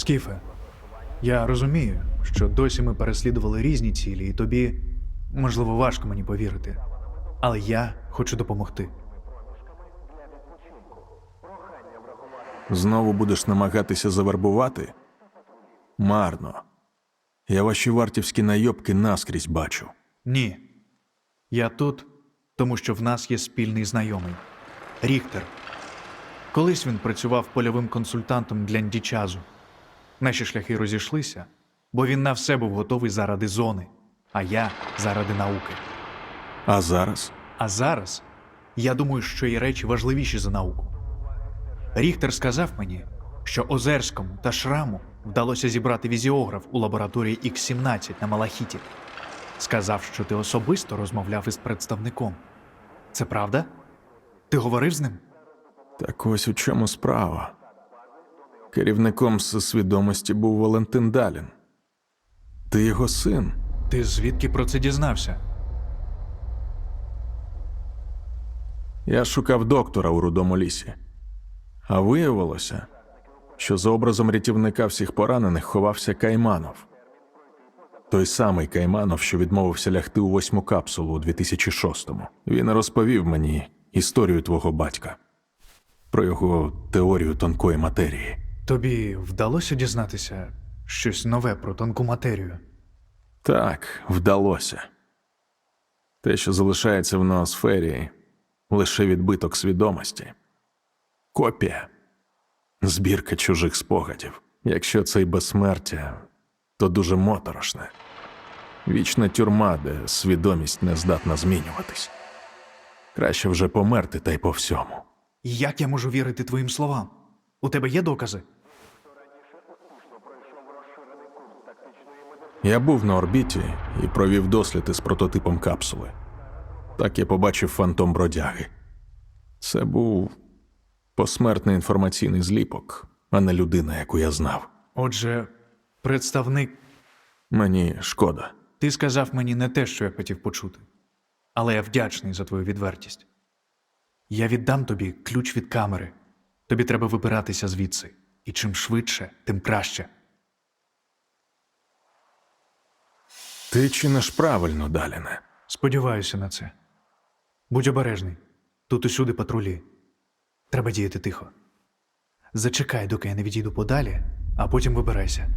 Скіфе, я розумію, що досі ми переслідували різні цілі, і тобі, можливо, важко мені повірити. Але я хочу допомогти. Знову будеш намагатися завербувати? Марно. Я ваші вартівські найобки наскрізь бачу. Ні. Я тут, тому що в нас є спільний знайомий Ріхтер. Колись він працював польовим консультантом для Ndічазу. Наші шляхи розійшлися, бо він на все був готовий заради зони, а я заради науки. А зараз? А зараз я думаю, що є речі важливіші за науку. Ріхтер сказав мені, що Озерському та Шраму вдалося зібрати візіограф у лабораторії Х-17 на Малахіті. Сказав, що ти особисто розмовляв із представником. Це правда? Ти говорив з ним? Так ось у чому справа. Керівником з свідомості був Валентин Далін. Ти його син. Ти звідки про це дізнався? Я шукав доктора у рудому лісі. А виявилося, що за образом рятівника всіх поранених ховався Кайманов. Той самий Кайманов, що відмовився лягти у восьму капсулу у 2006-му. Він розповів мені історію твого батька про його теорію тонкої матерії. Тобі вдалося дізнатися щось нове про тонку матерію? Так, вдалося. Те, що залишається в ноосфері, лише відбиток свідомості. Копія, збірка чужих спогадів. Якщо це й безсмертя, то дуже моторошне. Вічна тюрма, де свідомість не здатна змінюватись. Краще вже померти та й по всьому. Як я можу вірити твоїм словам? У тебе є докази? Я був на орбіті і провів дослід із прототипом капсули. Так я побачив фантом бродяги. Це був посмертний інформаційний зліпок, а не людина, яку я знав. Отже, представник, Мені шкода. ти сказав мені не те, що я хотів почути, але я вдячний за твою відвертість. Я віддам тобі ключ від камери. Тобі треба вибиратися звідси. І чим швидше, тим краще. Ти чиниш правильно, Даліне. Сподіваюся на це. Будь обережний. Тут усюди патрулі. Треба діяти тихо. Зачекай, доки я не відійду подалі, а потім вибирайся.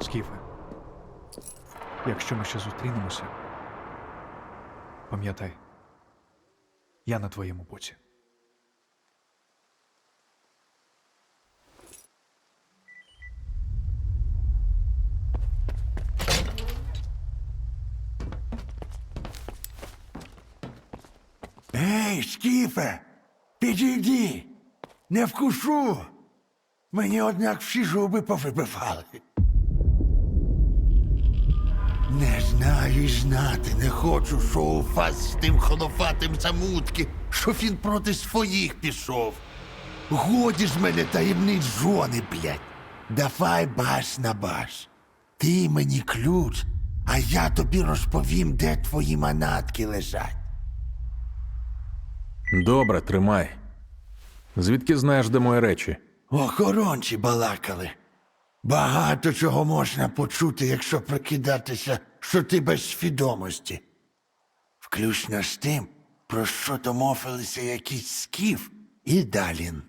Скіфе, якщо ми ще зустрінемося, пам'ятай, я на твоєму боці. Ей, Скіфе, підійди, не вкушу. Мені однак всі зуби повибивали. Не знаю і знати, не хочу, що у вас з тим холофатим замутки, що він проти своїх пішов. Годі ж мене таємниць жони, блядь. Давай баш на баш. Ти мені ключ, а я тобі розповім, де твої манатки лежать. Добре, тримай. Звідки знаєш, де мої речі? Охоронці балакали. Багато чого можна почути, якщо прикидатися, що ти без свідомості. Включно з тим, про що домовилися якийсь скіф і Далін.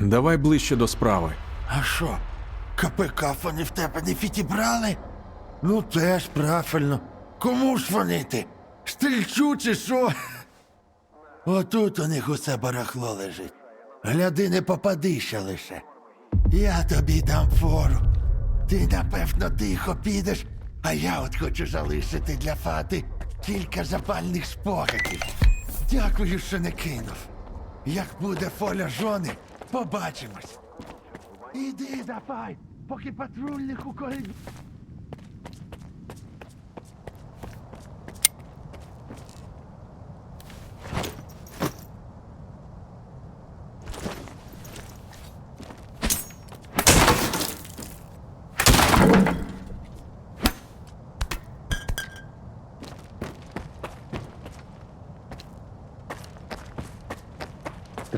Давай ближче до справи. А що, КПК вони в тебе не відібрали? Ну, теж правильно. Кому ж дзвонити? Стрільчу чи що? Отут у них усе барахло лежить. Гляди, не попадися лише. Я тобі дам фору. Ти, напевно, тихо підеш, а я от хочу залишити для фати кілька запальних спогадів. Дякую, що не кинув. Як буде фоля жони, побачимось. Іди давай, поки патрульних у коридорі.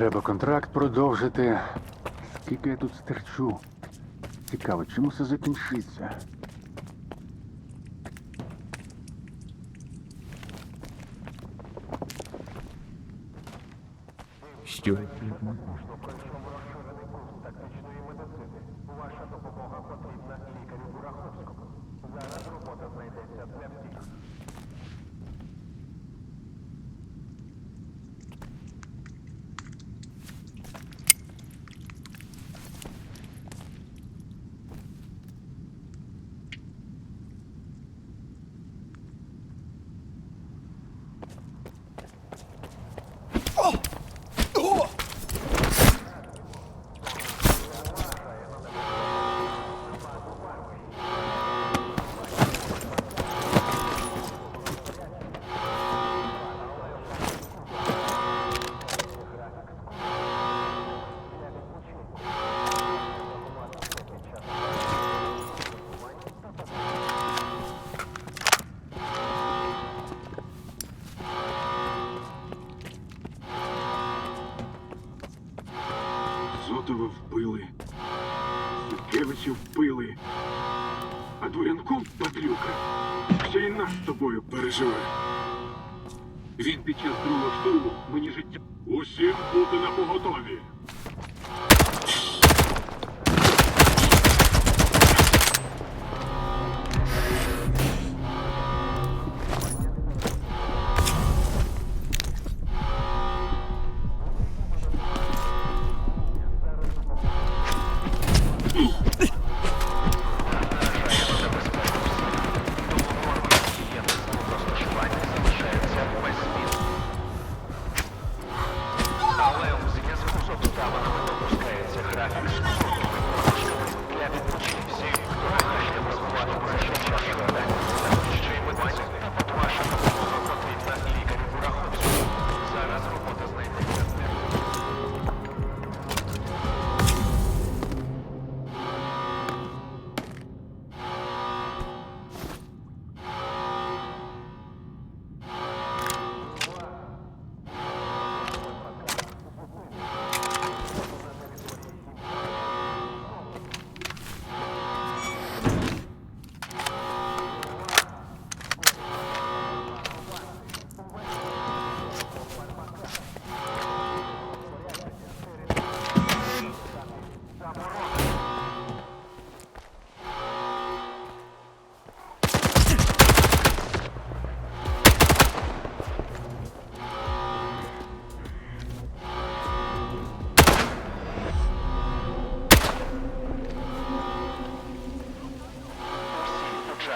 Треба контракт продовжити. Скільки я тут стерчу? Цікаво, чим усе закінчиться? Що? Сукевича вбили, а дворянком падлюка ще й нас з тобою переживе. Він під час другого штурму мені життя. Усім бути на поготові.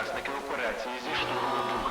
Всі операції зі штурму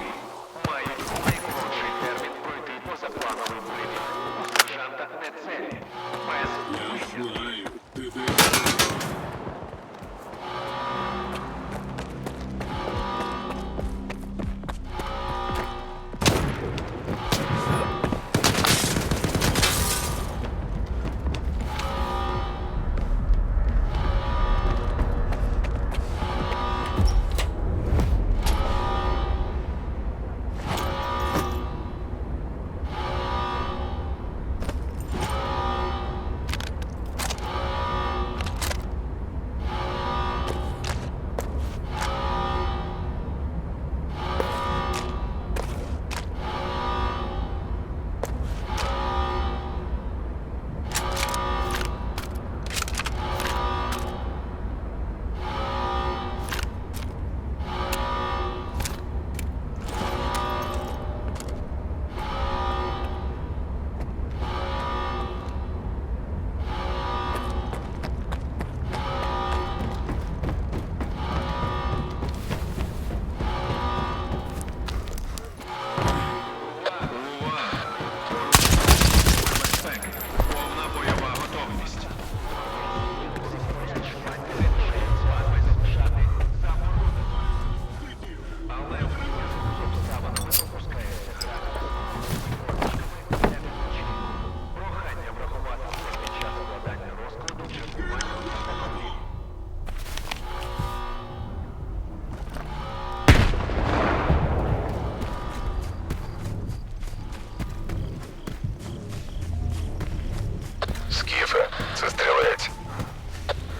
Кравець.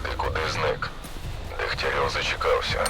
Ти куди зник? Дегтярьов зачекався.